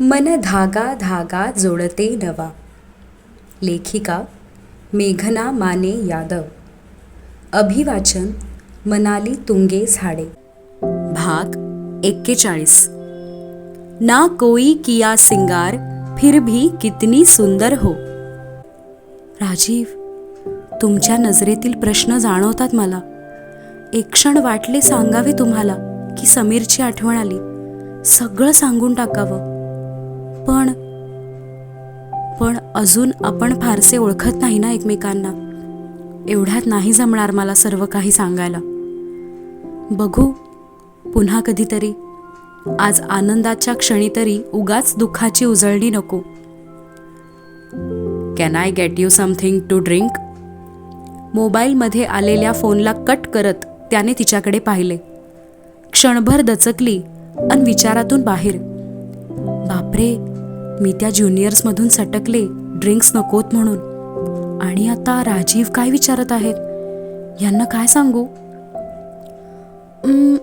मन धागा धागा जोडते नवा. लेखिका मेघना माने यादव. अभिवाचन मनाली तुंगे झाडे. भाग एक्केचाळीस. ना कोई किया सिंगार फिर भी कितनी सुंदर हो. राजीव तुमच्या नजरेतील प्रश्न जाणवतात मला. एक क्षण वाटले सांगावे तुम्हाला की समीरची आठवण आली. सगळं सांगून टाकावं. पण पण अजून आपण फारसे ओळखत नाही ना एकमेकांना. एवढ्यात नाही जमणार मला सर्व काही सांगायला. बघू पुन्हा कधीतरी. आज आनंदाच्या क्षणी तरी उगाच दुःखाची उजळणी नको. Can I get you something to drink मोबाईलमध्ये आलेल्या फोनला कट करत त्याने तिच्याकडे पाहिले. क्षणभर दचकली अन विचारातून बाहेर. बापरे मी त्या ज्युनियर्समधून सटकले ड्रिंक्स नकोत म्हणून. आणि आता राजीव काय विचारत आहेत? यांना काय सांगू? "उम्म,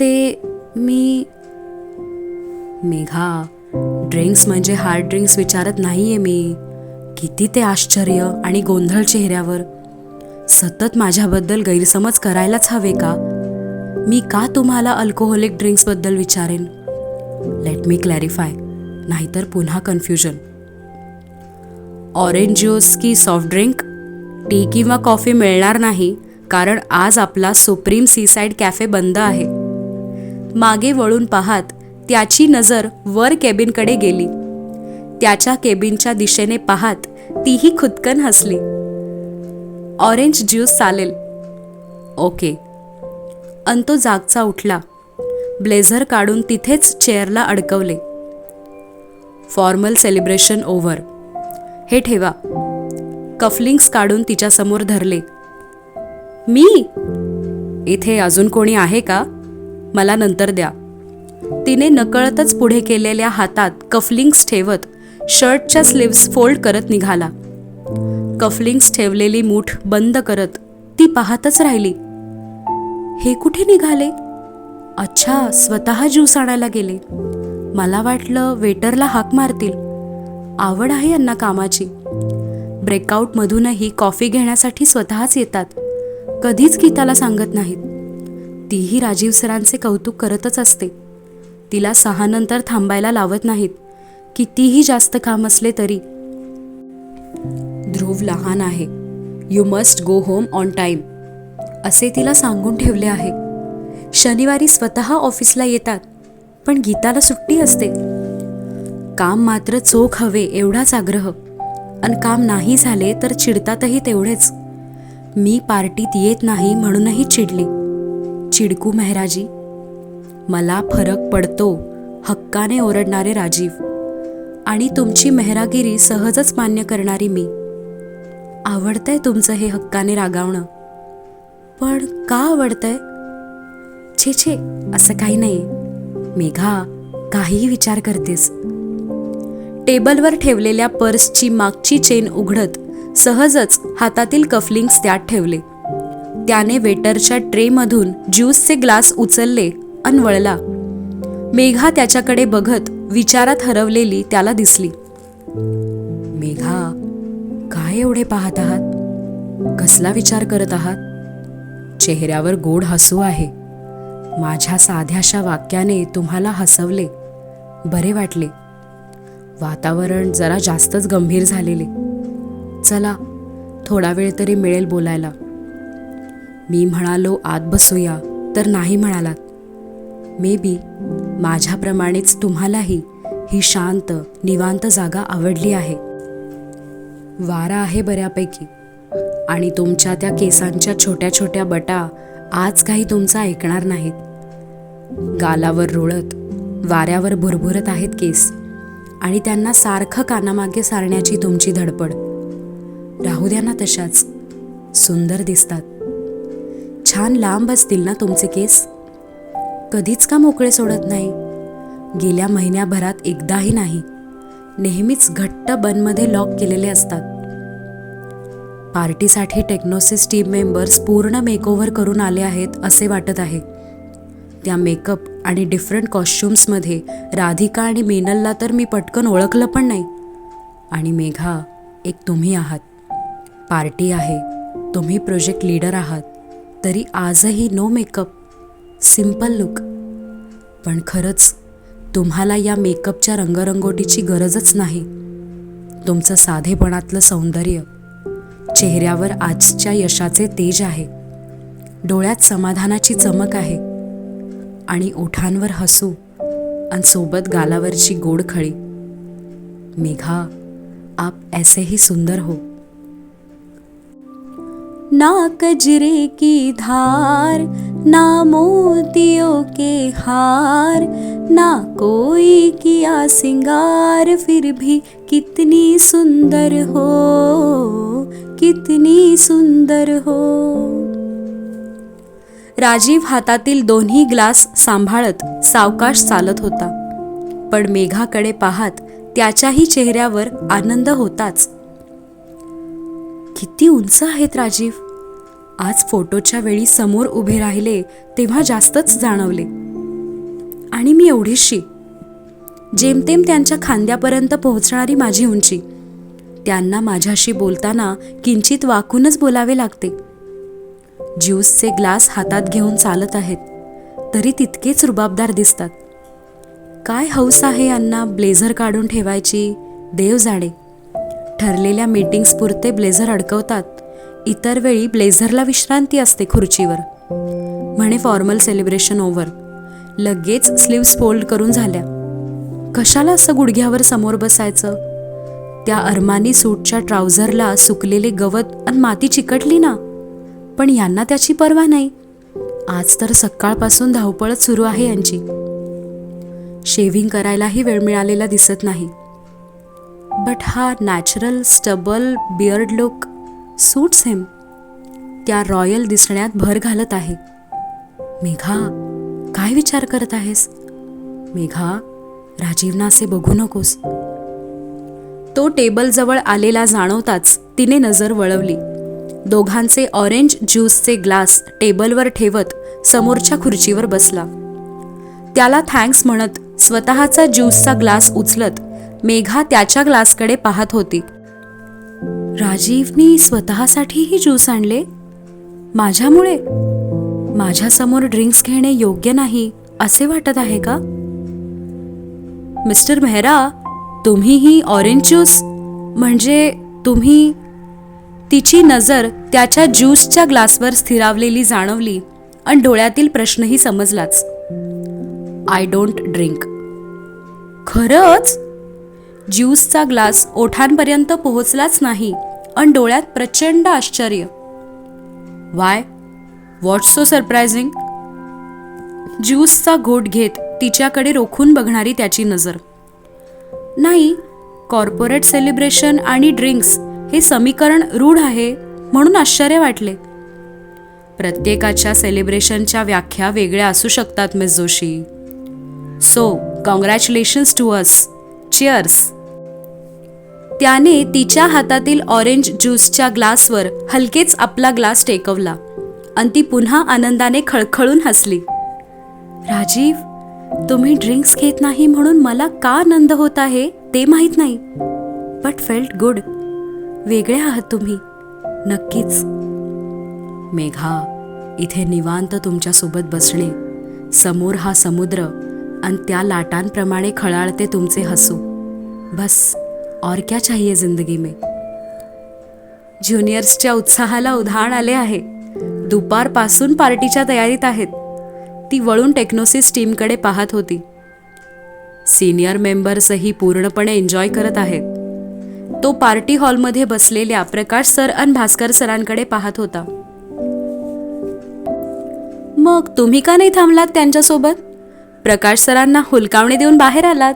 ते मी मेघा ड्रिंक्स म्हणजे हार्ड ड्रिंक्स विचारत नाहीये मी. किती ते आश्चर्य आणि गोंधळ चेहऱ्यावर. सतत माझ्याबद्दल गैरसमज करायलाच हवे का? मी का तुम्हाला अल्कोहोलिक ड्रिंक्सबद्दल विचारेन? लेट मी क्लॅरिफाय नाहीतर पुन्हा कन्फ्युजन ऑरेंज ज्यूस की सॉफ्ट ड्रिंक टी किंवा कॉफी मिळणार नाही कारण आज आपला सुप्रीम सीसाईड कॅफे बंद आहे. मागे वळून पाहत त्याची नजर वर केबिनकडे गेली. त्याच्या केबिनच्या दिशेने पाहत तीही खुदकन हसली. ऑरेंज ज्यूस चालेल. ओके अन तो जागचा उठला. ब्लेझर काढून तिथेच चेअरला अडकवले. फॉर्मल सेलिब्रेशन ओव्हर हे ठेवा. कफलिंग्स काढून तिच्यासमोर धरले. मी? इथे अजून कोणी आहे का? मला नंतर द्या. तिने नकळतच पुढे केलेल्या हातात कफलिंग्स ठेवत शर्टच्या स्लीव्स फोल्ड करत निघाला. कफलिंग्स ठेवलेली मूठ बंद करत ती पाहतच राहिली. हे कुठे निघाले? अच्छा स्वतः ज्यूस आणायला गेले. मला वाटलं वेटरला हाक मारतील. आवड आहे यांना कामाची. ब्रेकआउटमधूनही कॉफी घेण्यासाठी स्वतःच येतात. कधीच गीताला सांगत नाहीत. तीही राजीव सरांचे कौतुक करतच असते. तिला सहानंतर थांबायला लावत नाहीत. कितीही जास्त काम असले तरी. ध्रुव लहान आहे. You must go home on time असे तिला सांगून ठेवले आहे. शनिवारी स्वतः ऑफिसला येतात. पण गीताला सुट्टी असते. काम मात्र चोख हवे एवढाच आग्रह. अन काम नाही झाले तर चिडतातही तेवढेच. मी पार्टीत येत नाही म्हणूनही चिडली. चिडकू मेहराजी मला फरक पडतो हक्काने ओरडणारे राजीव. आणि तुमची मेहरागिरी सहजच मान्य करणारी मी. आवडतंय तुमचं हे हक्काने रागावणं. पण का आवडतंय? छे छे असं काही नाही मेघा काहीही विचार करतेस. टेबलवर ठेवलेल्या पर्सची मागची चेन उघडत सहजच हातातील कफलिंग्स त्यात ठेवले. त्याने वेटरच्या ट्रेमधून ज्यूसचे ग्लास उचलले अन वळला. मेघा त्याच्याकडे बघत विचारात हरवलेली त्याला दिसली. मेघा काय एवढे पाहत आहात? कसला विचार करत आहात? चेहऱ्यावर गोड हसू आहे. माझ्या साध्याशा वाक्याने तुम्हाला हसवले. बरे वाटले. वातावरण जरा जास्तच गंभीर झालेले. चला थोडा वेळ तरी मिळेल बोलायला. मी म्हणालो आत बसूया. तर नाही म्हणालात. मे बी माझ्याप्रमाणेच तुम्हालाही ही शांत निवांत जागा आवडली आहे. वारा आहे बऱ्यापैकी. आणि तुमच्या त्या केसांच्या छोट्या छोट्या बटा आज काही तुमचं ऐकणार नाहीत. गालावर रुळत वाऱ्यावर भुरभुरत आहेत केस आणि त्यांना सारखं कानामागे सारण्याची तुमची धडपड. राहू द्या ना तशाच. सुंदर दिसतात. छान लांब असतील ना तुमचे केस? कधीच का मोकळे सोडत नाही? गेल्या महिन्याभरात एकदाही नाही. नेहमीच घट्ट बनमध्ये लॉक केलेले असतात. पार्टीसाठी टेक्नोसिस टीम मेंबर्स पूर्ण मेकओव्हर करून आले आहेत असे वाटत आहे. त्या मेकअप आणि डिफरंट कॉस्ट्युम्समध्ये राधिका आणि मेनलला तर मी पटकन ओळखलं पण नाही. आणि मेघा एक तुम्ही आहात. पार्टी आहे. तुम्ही प्रोजेक्ट लीडर आहात. तरी आजही नो मेकअप सिंपल लुक पण खरंच तुम्हाला या मेकअपच्या रंगरंगोटीची गरजच नाही. तुमचं साधेपणातलं सौंदर्य चेहऱ्यावर आजच्या यशाचे तेज आहे. डोळ्यात समाधानाची चमक आहे. आणि ओठांवर हसू आणि सोबत गालावरची गोड खळी. मेघा आप ऐसे ही सुंदर हो. ना कजरे की धार ना मोतियों के हार ना कोई किया सिंगार फिर भी कितनी सुंदर हो कितनी सुंदर हो। राजीव हातातील दोन्ही ग्लास सांभाळत सावकाश चालत होता. पण मेघाकडे पाहत त्याच्याही चेहऱ्यावर आनंद होताच. किती उंच आहेत राजीव? आज फोटोच्या वेळी समोर उभे राहिले तेव्हा जास्तच जाणवले. आणि मी एवढीशी. जेमतेम त्यांच्या खांद्यापर्यंत पोहोचणारी माझी उंची. त्यांना माझ्याशी बोलताना किंचित वाकूनच बोलावे लागते. ज्यूसचे ग्लास हातात घेऊन चालत आहेत. तरी तितकेच रुबाबदार दिसतात. काय हौस आहे यांना ब्लेझर काढून ठेवायची? देव जाणे. ठरलेल्या मीटिंग्स पुरते ब्लेझर अडकवतात. इतर वेळी ब्लेझरला विश्रांती असते खुर्चीवर. म्हणे फॉर्मल सेलिब्रेशन ओव्हर. लगेच स्लीव्स फोल्ड करून झाल्या. कशाला असं गुडघ्यावर समोर बसायचं? त्या अरमानी सूटच्या ट्राउझरला सुकलेले गवत आणि माती चिकटली ना. पण यांना त्याची पर्वा नाही. आज तर सकाळपासून धावपळच सुरू आहे यांची. शेव्हिंग करायलाही वेळ मिळालेला दिसत नाही. बट हा natural stubble beard look suits him. त्या रॉयल दिसण्यात भर घालत आहे. मेघा काय विचार करत आहेस? मेघा राजीवना असे बघू नकोस. तो टेबलजवळ आलेला जाणवताच तिने नजर वळवली. दोघांचे ऑरेंज ज्यूसचे ग्लास टेबलवर ठेवत समोरच्या खुर्चीवर बसला. त्याला थँक्स म्हणत स्वतःचा ज्यूसचा ग्लास उचलत मेघा त्याच्या ग्लासकडे पाहत होती. राजीवनी स्वतःसाठीही ज्यूस आणले? माझ्यामुळे? माझ्यासमोर ड्रिंक्स घेणे योग्य नाही असे वाटत आहे का? मिस्टर मेहरा तुम्हीही ऑरेंज ज्यूस? म्हणजे तुम्ही तिची नजर त्याच्या ज्यूसच्या ग्लासवर स्थिरावलेली जाणवली आणि डोळ्यातील प्रश्नही समजलाच. आय डोंट ड्रिंक खरंच? ज्यूसचा ग्लास ओठांपर्यंत पोहोचलाच नाही. आणि डोळ्यात प्रचंड आश्चर्य. वाय वॉट सो सरप्रायझिंग ज्यूसचा घोट घेत तिच्याकडे रोखून बघणारी त्याची नजर. नाही कॉर्पोरेट सेलिब्रेशन आणि ड्रिंक्स हे समीकरण रूढ आहे म्हणून आश्चर्य वाटले. प्रत्येकाच्या सेलिब्रेशनच्या व्याख्या वेगळ्या असू शकतात Miss Joshi. So congratulations to us cheers त्याने तिच्या हातातील ऑरेंज ज्यूसच्या ग्लासवर हलकेच आपला ग्लास टेकवला. आणि ती पुन्हा आनंदाने खळखळून हसली. राजीव तुम्ही ड्रिंक्स घेत नाही म्हणून मला का आनंद होत आहे ते माहीत नाही. But felt good. वेगळे आहात तुम्ही. नक्कीच. मेघा इथे निवांत तुमच्यासोबत बसणे. समोर हा समुद्र आणि त्या लाटांप्रमाणे खळाळते तुमचे हसू. बस. और क्या चाहिए जिंदगी में? ज्युनियर्सच्या उत्साहाला उधाण आले आहे. दुपारपासून पार्टीच्या तयारीत आहेत. ती वळून टेक्नोसिस टीमकडे पाहत होती. सिनियर मेंबर्सही पूर्णपणे एन्जॉय करत आहेत. तो पार्टी हॉलमध्ये बसलेल्या प्रकाश सर अन भास्कर सरांकडे पाहत होता. मग तुम्ही का नाही थांबलात त्यांच्यासोबत? प्रकाश सरांना हुलकावणी देऊन बाहेर आलात.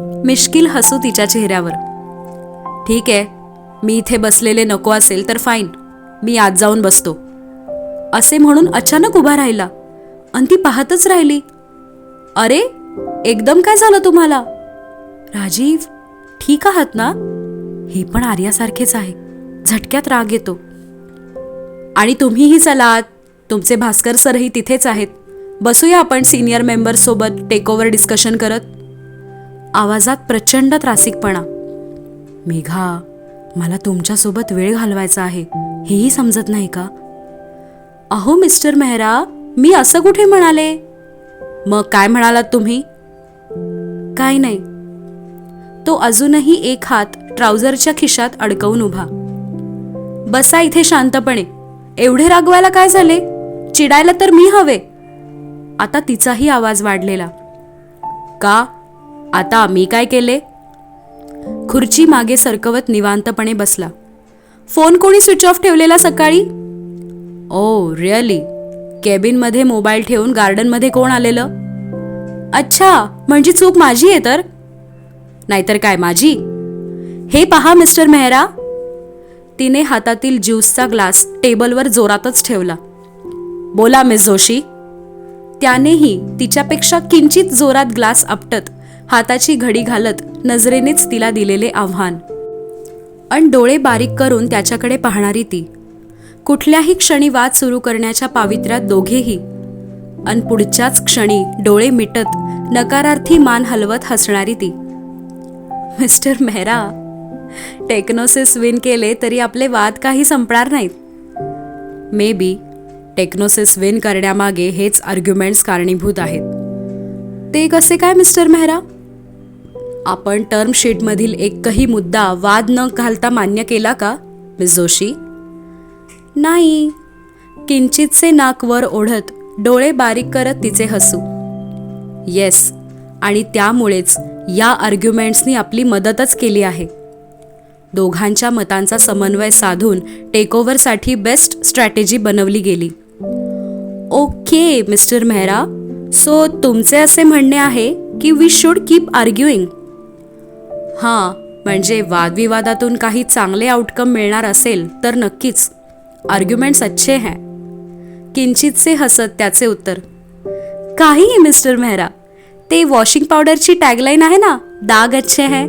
मिश्किल हसू तिच्या चेहऱ्यावर. ठीक आहे मी इथे बसलेले नको असेल तर फाईन मी आत जाऊन बसतो. असे म्हणून अचानक उभा राहिला आणि ती पाहतच राहिली. अरे एकदम काय झालं तुम्हाला? राजीव ठीक आहात ना? हे पण आर्यासारखेच आहे झटक्यात राग येतो. आणि तुम्हीही चलात तुमचे भास्कर सरही तिथेच आहेत. बसूया आपण सिनियर मेंबर्ससोबत टेक ओव्हर डिस्कशन करत. आवाजात प्रचंड त्रासिकपणा. मेघा मला तुमच्यासोबत वेळ घालवायचा आहे. हेही समजत नाही का? अहो मिस्टर मेहरा मी असं कुठे म्हणाले? मग काय म्हणालात तुम्ही? काय नाही. तो अजूनही एक हात ट्राउझरच्या खिशात अडकवून उभा. बसा इथे शांतपणे. एवढे रागवायला काय झाले? चिडायला तर मी हवे. आता तिचाही आवाज वाढलेला. का? आता मी काय केले? खुर्ची मागे सरकवत निवांतपणे बसला. फोन कोणी स्विच ऑफ ठेवलेला सकाळी? Oh really. केबिनमध्ये मोबाईल ठेवून गार्डनमध्ये कोण आलेलं? अच्छा म्हणजे चूक माझी आहे तर? नाहीतर काय माझी? हे पहा मिस्टर मेहरा. तिने हातातील ज्यूसचा ग्लास टेबलवर जोरातच ठेवला. बोला मिस जोशी. त्यानेही तिच्यापेक्षा किंचित जोरात ग्लास आपटत हाताची घडी घालत नजरेनेच तिला दिलेले आव्हान. अन डोळे बारीक करून त्याच्याकडे पाहणारी ती. कुठल्याही क्षणी वाद सुरू करण्याच्या पावित्र्यात दोघेही. अन पुढच्याच क्षणी डोळे मिटत नकारार्थी मान हलवत हसणारी ती. मिस्टर मेहरा टेक्नोसिस विन केले तरी आपले वाद काही संपणार नाहीत. मे बी टेक्नोसिस विन करण्यामागे हेच आर्ग्युमेंट्स कारणीभूत आहेत. ते कसे काय मिस्टर मेहरा? आपण टर्मशीटमधील एकही मुद्दा वाद न घालता मान्य केला का मिस जोशी? नाही. किंचितसे नाक वर ओढत डोळे बारीक करत तिचे हसू. येस आणि त्यामुळेच या आर्ग्युमेंट्सनी आपली मदतच केली आहे. दोघांच्या मतांचा समन्वय साधून टेकओव्हरसाठी बेस्ट स्ट्रॅटेजी बनवली गेली. ओके मिस्टर मेहरा सो तुमचे असे म्हणणे आहे की वी शुड कीप आर्ग्युईंग हां म्हणजे वादविवादातून काही चांगले आउटकम मिळणार असेल तर नक्कीच. आर्ग्युमेंट्स अच्छे हैं. किंचितसे हसत त्याचे उत्तर. काही मिस्टर मेहरा. ते वॉशिंग पावडरची टॅगलाईन आहे ना? दाग अच्छे है.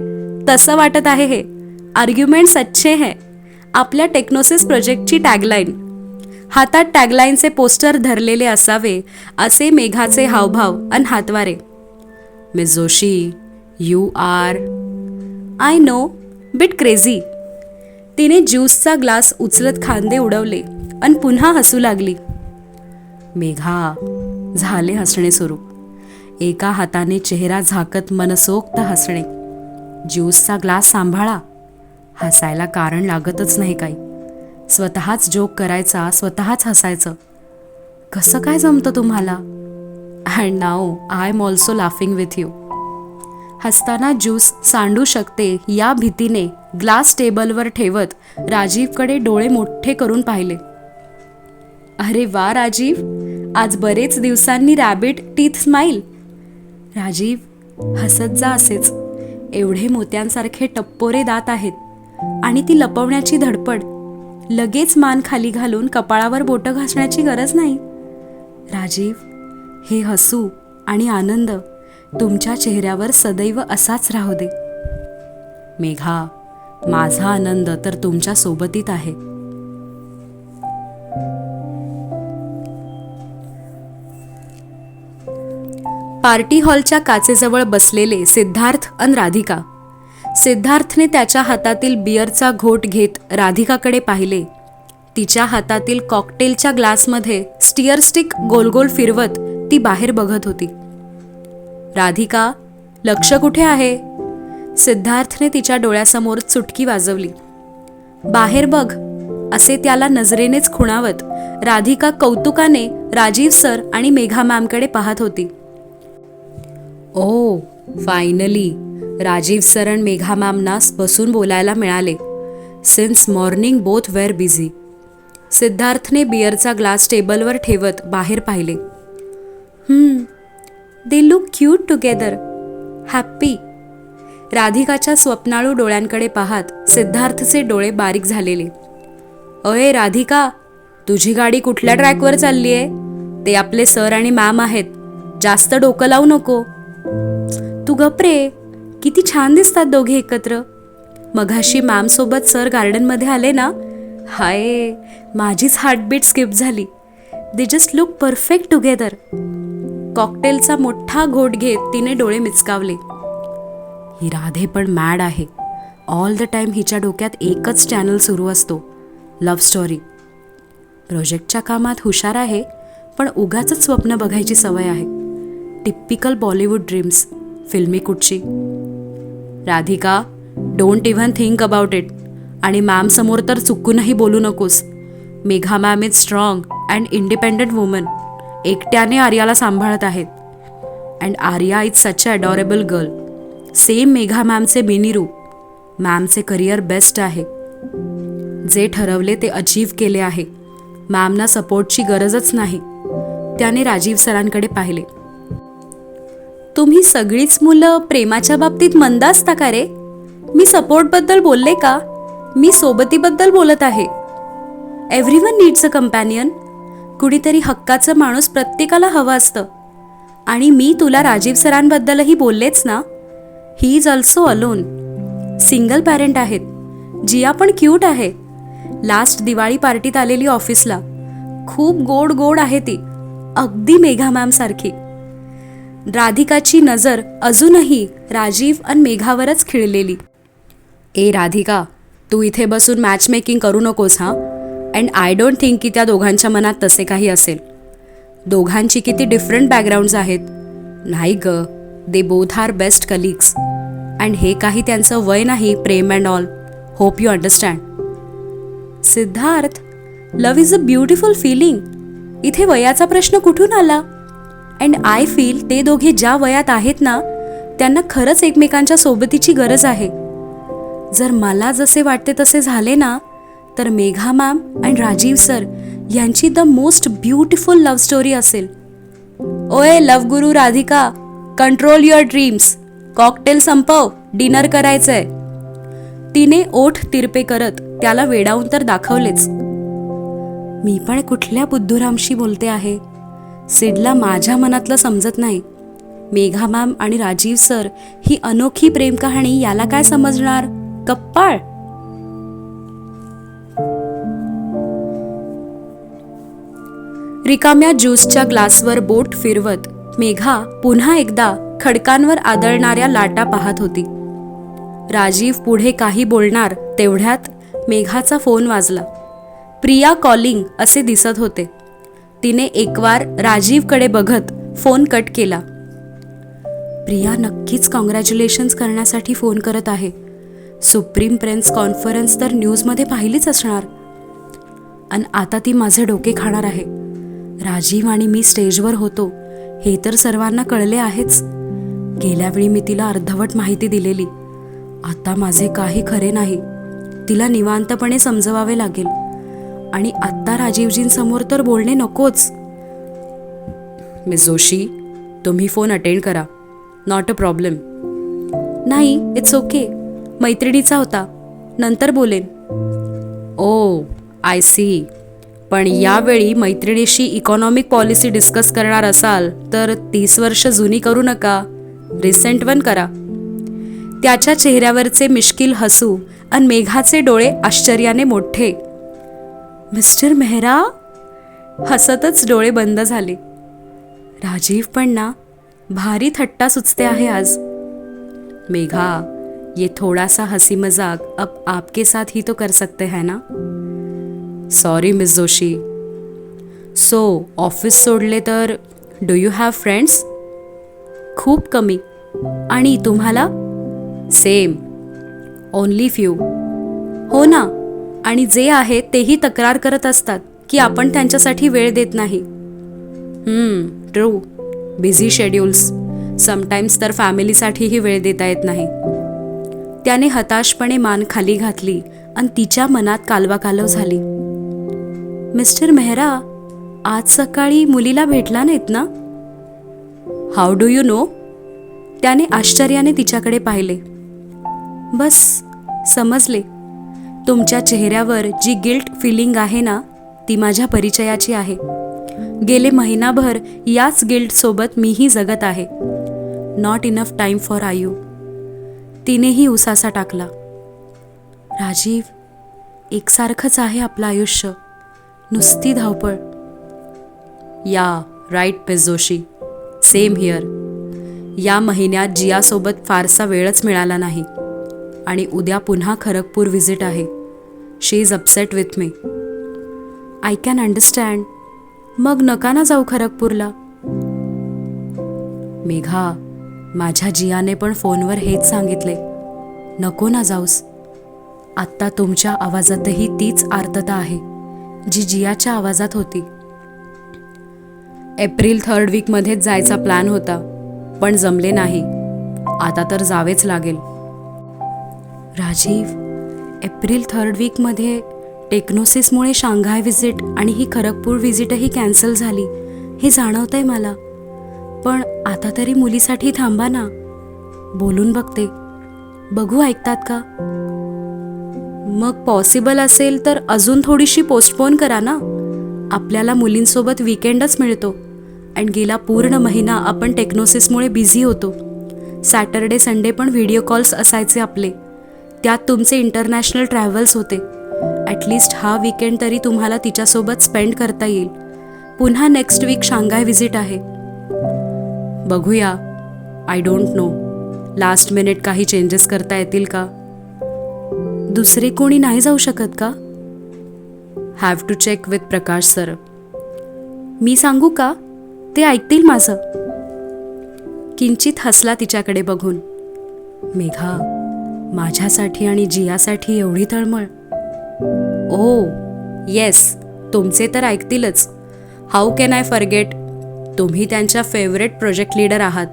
तसं वाटत आहे हे. आर्ग्युमेंट्स अच्छे है. आपल्या टेक्नोसिस प्रोजेक्टची टॅगलाईन हातात टॅगलाईनचे पोस्टर धरलेले असावे असे मेघाचे हावभाव अन हातवारे. Miss Joshi you are I know bit crazy. तिने ज्यूसचा ग्लास उचलत खांदे उडवले आणि पुन्हा हसू लागली. मेघा झाले हसणे सुरू. एका हाताने चेहरा झाकत मनसोक्त हसणे. ज्यूसचा ग्लास सांभाळा. हसायला कारण लागतच नाही काही. स्वतःच जोक करायचा स्वतःच हसायचं. कसं काय जमतं तुम्हाला? And now I am also laughing with you हसताना ज्यूस सांडू शकते या भीतीने ग्लास टेबलवर ठेवत राजीवकडे डोळे मोठे करून पाहिले. अरे वा राजीव! आज बरेच दिवसांनी रॅबिट टीथ स्माईल राजीव हसत जा असेच. एवढे मोत्यांसारखे टप्पोरे दात आहेत आणि ती लपवण्याची धडपड. लगेच मान खाली घालून कपाळावर बोटं घासण्याची गरज नाही. राजीव हे हसू आणि आनंद तुमच्या चेहऱ्यावर सदैव असाच राहू दे. मेघा माझा आनंद तर तुमच्या सोबतीत आहे. पार्टी हॉलच्या काचेजवळ बसलेले सिद्धार्थ अन राधिका. सिद्धार्थने त्याच्या हातातील बियरचा घोट घेत राधिकाकडे पाहिले. तिच्या हातातील कॉकटेलच्या ग्लासमध्ये स्टिअर स्टिक गोलगोल फिरवत ती बाहेर बघत होती. राधिका लक्ष कुठे आहे? सिद्धार्थने तिच्या डोळ्यासमोर चुटकी वाजवली. बाहेर बघ असे त्याला नजरेनेच खुणावत राधिका कौतुकाने राजीव सर आणि मेघा मॅमकडे पाहत होती. ओ फायनली! राजीव सर आणि मेघा मॅमना बसून बोलायला मिळाले. Since morning both were busy. सिद्धार्थने बियरचा ग्लास टेबलवर ठेवत बाहेर पाहिले. They look cute together happy राधिकाच्या स्वप्नाळू डोळ्यांकडे पाहत सिद्धार्थचे डोळे बारीक झालेले. अय राधिका तुझी गाडी कुठल्या ट्रॅकवर चालली आहे? ते आपले सर आणि मॅम आहेत. जास्त डोकं लावू नको. तू गपरे किती छान दिसतात दोघे एकत्र. मघाशी मॅमसोबत सर गार्डनमध्ये आले ना? हाय माझीच हार्टबीट स्किप झाली. They just look perfect together कॉकटेलचा मोठा घोट घेत तिने डोळे मिचकावले. ही राधे पण मॅड आहे. ऑल द टाइम हिच्या डोक्यात एकच चॅनल सुरू असतो. Love story. प्रोजेक्टच्या कामात हुशार आहे पण उगाच स्वप्न बघायची सवय आहे. Typical Bollywood dreams. फिल्मी कुठची? Radhika don't even think about it. आणि मॅम समोर तर चुकूनही बोलू नकोस. Megha ma'am is strong and independent woman. एकट्याने आर्याला सांभाळत आहेत. And Arya is such a adorable girl same Megha मॅमचे mini रूप. मॅमचे करिअर बेस्ट आहे. जे ठरवले ते अचीव केले आहे. मॅमना सपोर्टची गरजच नाही. त्याने राजीव सरांकडे पाहिले. तुम्ही सगळीच मुलं प्रेमाच्या बाबतीत मंद असता का रे? मी सपोर्टबद्दल बोलले का? मी सोबतीबद्दल बोलत आहे. Everyone needs a companion कुणीतरी हक्काचं माणूस प्रत्येकाला हवं असतं. आणि मी तुला राजीव सरांबद्दलही बोललेच ना? He is also alone single parent आहेत. जिया पण क्यूट आहे. लास्ट दिवाळी पार्टीत आलेली ऑफिसला खूप गोड गोड आहे ती. अगदी मेघा मॅमसारखी राधिकाची नजर अजूनही राजीव आणि मेघावरच खिळलेली. ए राधिका तू इथे बसून मॅचमेकिंग करू नकोस हां? अँड आय डोंट थिंक की त्या दोघांच्या मनात तसे काही असेल. दोघांची किती डिफरंट बॅकग्राऊंड्स आहेत. नाही ग they both are best colleagues and हे काही त्यांचं वय नाही प्रेम and all hope you understand Siddharth love is a beautiful feeling इथे वयाचा प्रश्न कुठून आला? अँड आय फील ते दोघे ज्या वयात आहेत ना त्यांना खरंच एकमेकांच्या सोबतीची गरज आहे. जर मला जसे वाटते तसे झाले ना तर Megha ma'am and Rajiv sir यांची the most beautiful love story असेल. ओए love guru Radhika control your dreams. Cocktail संपव dinner करायचंय. तिने ओठ तिरपे करत त्याला वेडावून तर दाखवलेच. मी पण कुठल्या बुद्धुरामशी बोलते आहे? सिडला माझ्या मनातलं समजत नाही. मेघा मॅम आणि राजीव सर ही अनोखी प्रेम कहाणी याला काय समजणार? कप्पाळ! रिकाम्या ज्यूसच्या ग्लासवर बोट फिरवत मेघा पुन्हा एकदा खडकांवर आदळणाऱ्या लाटा पाहत होती. राजीव पुढे काही बोलणार तेवढ्यात मेघाचा फोन वाजला. प्रिया कॉलिंग असे दिसत होते. तिने एकवार राजीवकडे बघत फोन कट केला. प्रिया नक्कीच कॉंग्रॅच्युलेशन्स करण्यासाठी फोन करत आहे. सुप्रीम प्रेन्स कॉन्फरन्स तर न्यूजमध्ये पाहिलीच असणार. आणि आता ती माझे डोके खाणार आहे. राजीव आणि मी स्टेजवर होतो. हे तर सर्वांना कळले आहेच. गेल्यावेळी मी तिला अर्धवट माहिती दिलेली. आता माझे काही खरे नाही. तिला निवांतपणे समजवावे लागेल. आणि आत्ता राजीवजींसमोर तर बोलणे नकोच. मिस जोशी तुम्ही फोन अटेंड करा. Not a problem. नाही इट्स ओके. मैत्रिणीचा होता. नंतर बोलेन. Oh I see. पण यावेळी मैत्रिणीशी इकॉनॉमिक पॉलिसी डिस्कस करणार असाल तर तीस वर्ष जुनी करू नका. रिसेंट वन करा. त्याच्या चेहऱ्यावरचे मिश्किल हसू आणि मेघाचे डोळे आश्चर्याने मोठे. मिस्टर मेहरा हसतच डोळे बंद झाले. राजीव पण ना भारी थट्टा सुचते आहे आज. मेघा ये थोड़ा सा मजाक अब आपके साथ ही तो कर सकते हैं ना? Sorry Miss Joshi so office सोडले तर डू यू हॅव फ्रेंड्स खूप कमी. आणि तुम्हाला? सेम ओनली फ्यू हो ना. आणि जे आहे तेही तक्रार करत असतात की आपण त्यांच्यासाठी वेळ देत नाही. ट्रू बिझी शेड्यूल्स समटाईम्स तर फॅमिलीसाठीही वेळ देता येत नाही. त्याने हताशपणे मान खाली घातली आणि तिच्या मनात कालवाकालव झाली. मिस्टर मेहरा आज सकाळी मुलीला भेटला नाहीत ना? हाऊ डू यू नो त्याने आश्चर्याने तिच्याकडे पाहिले. बस समजले. तुमच्या चेहऱ्यावर जी गिल्ट फिलिंग आहे ना ती माझ्या परिचयाची आहे. गेले महिनाभर याच गिल्टसोबत मीही जगत आहे. नॉट इनफ टाईम फॉर आयू तिनेही उसासा टाकला. राजीव एकसारखंच आहे आपलं आयुष्य. नुसती धावपळ. Yeah right Miss Joshi. Same here या महिन्यात जियासोबत फारसा वेळच मिळाला नाही. आणि उद्या पुन्हा खरगपूर व्हिजिट आहे. She is upset with me I can understand मग नका ना जाऊ खरगपूरला. मेघा माझ्या जियाने पण फोनवर हेच सांगितले. नको ना जाऊस. आत्ता तुमच्या आवाजातही तीच आर्तता आहे. जी जियाच्या आवाजात होती. एप्रिल थर्ड वीकमध्येच जायचा प्लॅन होता पण जमले नाही. आता तर जावेच लागेल. राजीव एप्रिल थर्ड वीकमध्ये टेक्नोसिसमुळे शांघाय व्हिजिट आणि ही खरगपूर व्हिजिटही कॅन्सल झाली हे जाणवतंय मला. पण आता तरी मुलीसाठी थांबा ना. बोलून बघते. बघू ऐकतात का? मग पॉसिबल असेल तर अजून थोडीशी पोस्टपोन करा ना. आपल्याला मुलींसोबत विकेंडच मिळतो. आणि गेला पूर्ण महिना आपण टेक्नोसिसमुळे बिझी होतो. सॅटरडे संडे पण व्हिडिओ कॉल्स असायचे आपले. त्यात तुमचे इंटरनॅशनल ट्रॅव्हल्स होते. ॲटलिस्ट हा विकेंड तरी तुम्हाला तिच्यासोबत स्पेंड करता येईल. पुन्हा नेक्स्ट वीक शांघाय व्हिजिट आहे. बघूया. I don't know last minute काही चेंजेस करता येतील का? दुसरे कोणी नाही जाऊ शकत का? Have to check with Prakash sir मी सांगू का? ते ऐकतील माझं. किंचित हसला तिच्याकडे बघून. मेघा माझ्यासाठी आणि जियासाठी एवढी तळमळ. ओ येस तुमचे तर ऐकतीलच. हाऊ कॅन आय फॉरगेट तुम्ही त्यांच्या फेवरेट प्रोजेक्ट लीडर आहात.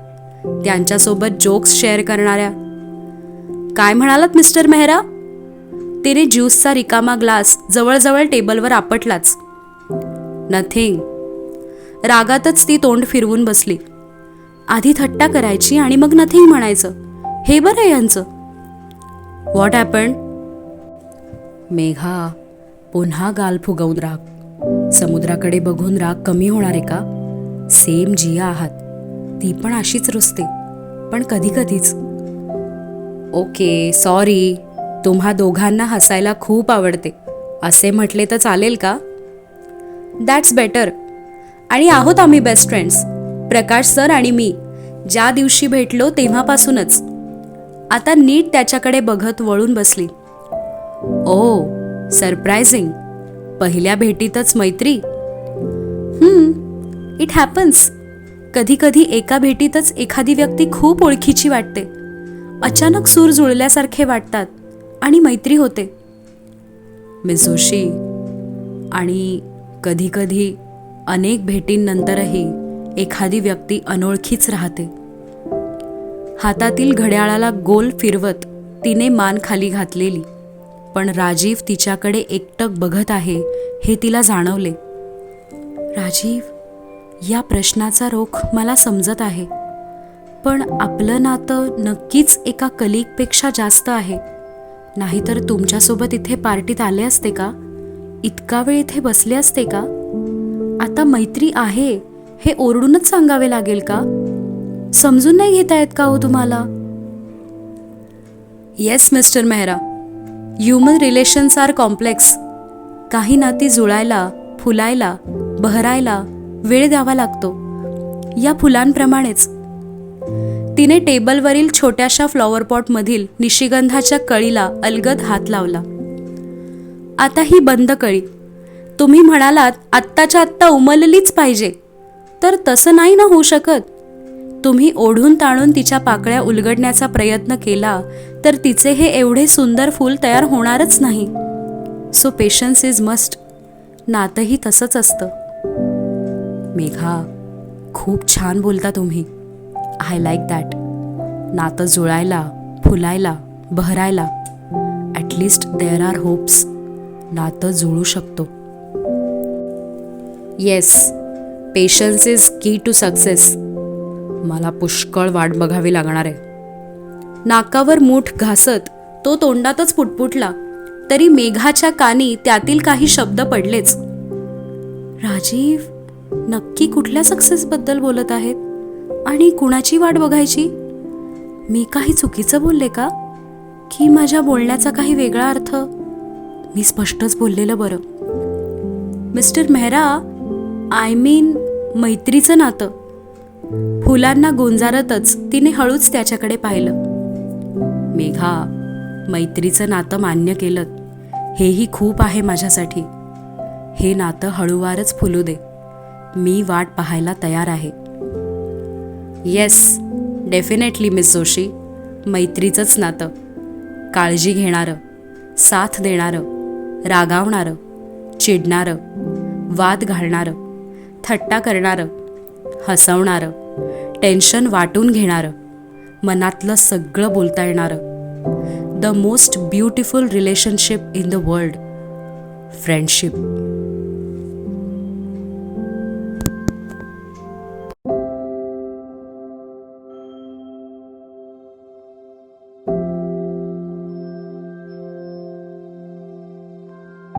त्यांच्यासोबत जोक्स शेअर करणाऱ्या. काय म्हणालात मिस्टर मेहरा? तिने ज्यूसचा रिकामा ग्लास जवळजवळ टेबलवर आपटलाच. नथिंग रागातच ती तोंड फिरवून बसली. आधी थट्टा करायची आणि मग नथिंग म्हणायचं. हे बरं आहे यांचं. व्हॉट हॅपन मेघा पुन्हा गाल फुगवून राग. समुद्राकडे बघून राग कमी होणार आहे का? सेम जिया आहात. ती पण अशीच रुसते. पण कधी कधीच. ओके सॉरी तुम्हा दोघांना हसायला खूप आवडते. असे म्हटले तर चालेल का? दॅट्स बेटर आणि आहोत आम्ही बेस्ट फ्रेंड्स प्रकाश सर आणि मी. ज्या दिवशी भेटलो तेव्हापासूनच. आता नीट त्याच्याकडे बघत वळून बसली. ओ सरप्रायझिंग पहिल्या भेटीतच मैत्री? हम्म इट हॅपन्स कधी कधी एका भेटीतच एखादी व्यक्ती खूप ओळखीची वाटते. अचानक सूर जुळल्यासारखे वाटतात. आणि मैत्री होते. मिझोशी आणि कधीकधी अनेक भेटींनंतरही एखादी व्यक्ती अनोळखीच राहते. हातातील घड्याळाला गोल फिरवत तिने मान खाली घातलेली पण राजीव तिच्याकडे एकटक बघत आहे हे तिला जाणवले. राजीव या प्रश्नाचा रोख मला समजत आहे पण आपलं नातं नक्कीच एका कलिकपेक्षा जास्त आहे. नाहीतर तुमच्यासोबत इथे पार्टीत आले असते का? इतका वेळ इथे बसले असते का? आता मैत्री आहे हे ओरडूनच सांगावे लागेल का? समजून नाही घेता येत का हो तुम्हाला? Yes mister Mehra human relations are complex काही नाती जुळायला फुलायला बहरायला वेळ द्यावा लागतो. या फुलांप्रमाणेच. तिने टेबलवरील छोट्याशा फ्लॉवरपॉटमधील निशिगंधाच्या कळीला अलगद हात लावला. आता ही बंद कळी. तुम्ही म्हणालात आत्ताच्या आत्ता उमललीच पाहिजे. तर तसं नाही ना होऊ शकत. तुम्ही ओढून ताणून तिच्या पाकळ्या उलगडण्याचा प्रयत्न केला तर तिचे हे एवढे सुंदर फूल तयार होणारच नाही. सो पेशन्स इज मस्ट नातंही तसंच असतं. मेघा खूप छान बोलता तुम्ही. I like that. नातं जुळायला फुलायला बहरायला at least there are hopes. नातं जुळू शकतो. Yes patience is key to success. मला पुष्कळ वाट बघावी लागणार आहे. नाकावर मूठ घासत तो तोंडातच पुटपुटला. तरी मेघाच्या कानी त्यातील काही शब्द पडलेच. राजीव नक्की कुठल्या सक्सेसबद्दल बोलत आहेत? आणि कुणाची वाट बघायची? मी काही चुकीचं बोलले का? की माझ्या बोलण्याचा काही वेगळा अर्थ? मी स्पष्टच बोललेलं बरं. मिस्टर मेहरा आय मीन मैत्रीचं नातं. फुलांना गोंजारतच तिने हळूच त्याच्याकडे पाहिलं. मेघा मैत्रीचं नातं मान्य केलं. हेही खूप आहे माझ्यासाठी. हे नातं हळूवारच फुलू दे. मी वाट पाहायला तयार आहे. येस डेफिनेटली मिस जोशी मैत्रीचंच नातं. काळजी घेणारं साथ देणारं रागावणारं चिडणारं वाद घालणारं थट्टा करणारं हसवणारं टेन्शन वाटून घेणारं मनातलं सगळं बोलता येणारं. The most beautiful relationship in the world friendship